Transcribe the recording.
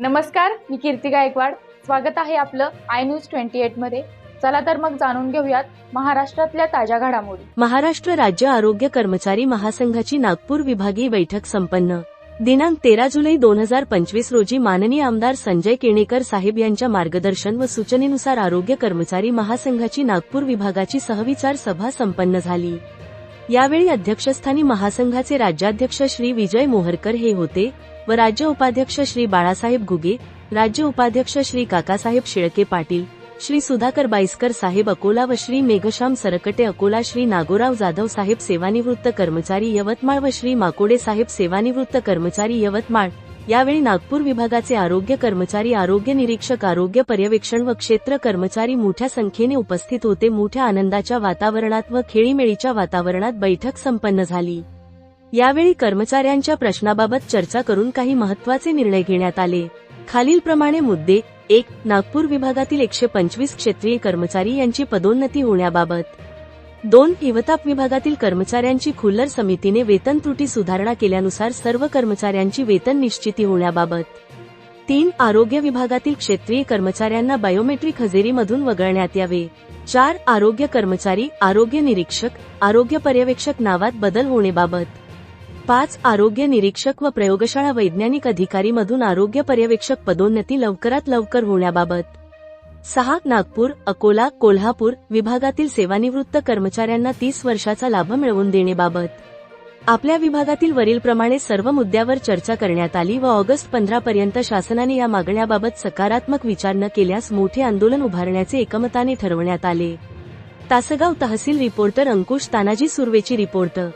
नमस्कार मी कीर्ती गायकवाड. स्वागत आहे आपलं आय न्यूज ट्वेंटी एटमध्ये. चला तर मग जाणून घेऊयात महाराष्ट्रातल्या ताज्या घडामोडी. महाराष्ट्र राज्य आरोग्य कर्मचारी महासंघाची नागपूर विभागीय बैठक संपन्न. दिनांक तेरा जुलै दोन हजार पंचवीस रोजी माननीय आमदार संजय केणेकर साहेब यांच्या मार्गदर्शन व सूचनेनुसार आरोग्य कर्मचारी महासंघाची नागपूर विभागाची सहविचार सभा संपन्न झाली. यावेळी अध्यक्षस्थानी महासंघाचे राज्याध्यक्ष श्री विजय मोहरकर हे होते व राज्य उपाध्यक्ष श्री बाळासाहेब घुगे राज्य उपाध्यक्ष श्री काकासाहेब शेळके पाटील श्री सुधाकर बाईसकर साहेब अकोला व श्री मेघश्याम सरकटे अकोला श्री नागोराव जाधव साहेब सेवानिवृत्त कर्मचारी यवतमाळ व श्री माकोडे साहेब सेवानिवृत्त कर्मचारी यवतमाळ यावेळी नागपूर विभागाचे आरोग्य कर्मचारी आरोग्य निरीक्षक आरोग्य पर्यवेक्षण व क्षेत्र कर्मचारी मोठ्या संख्येने उपस्थित होते. मोठ्या आनंदाच्या वातावरणात व खेळीमेळीच्या वातावरणात बैठक संपन्न झाली. यावेळी कर्मचाऱ्यांच्या प्रश्नाबाबत चर्चा करून काही महत्त्वाचे निर्णय घेण्यात आले. खालीलप्रमाणे मुद्दे एक नागपूर विभागातील एकशे पंचवीस क्षेत्रीय कर्मचारी यांची पदोन्नती होण्याबाबत. दोन हिवताप विभागातील कर्मचाऱ्यांची खुल्लर समितीने वेतन त्रुटी सुधारणा केल्यानुसार सर्व कर्मचाऱ्यांची वेतन निश्चिती होण्याबाबत. तीन आरोग्य विभागातील क्षेत्रीय कर्मचाऱ्यांना बायोमेट्रिक हजेरीमधून वगळण्यात यावे. चार आरोग्य कर्मचारी आरोग्य निरीक्षक आरोग्य पर्यवेक्षक नावात बदल होणेबाबत पाच आरोग्य निरीक्षक व प्रयोगशाळा वैज्ञानिक अधिकारीमधून आरोग्य पर्यवेक्षक पदोन्नती लवकरात लवकर होण्याबाबत. सहा नागपूर अकोला कोल्हापूर विभागातील सेवानिवृत्त कर्मचाऱ्यांना तीस वर्षाचा लाभ मिळवून देणेबाबत. आपल्या विभागातील वरीलप्रमाणे सर्व मुद्द्यावर चर्चा करण्यात आली व ऑगस्ट पंधरा पर्यंत शासनाने या मागण्याबाबत सकारात्मक विचार न केल्यास मोठे आंदोलन उभारण्याचे एकमताने ठरवण्यात आले. तासगाव तहसील रिपोर्टर अंकुश तानाजी सुर्वेची रिपोर्टर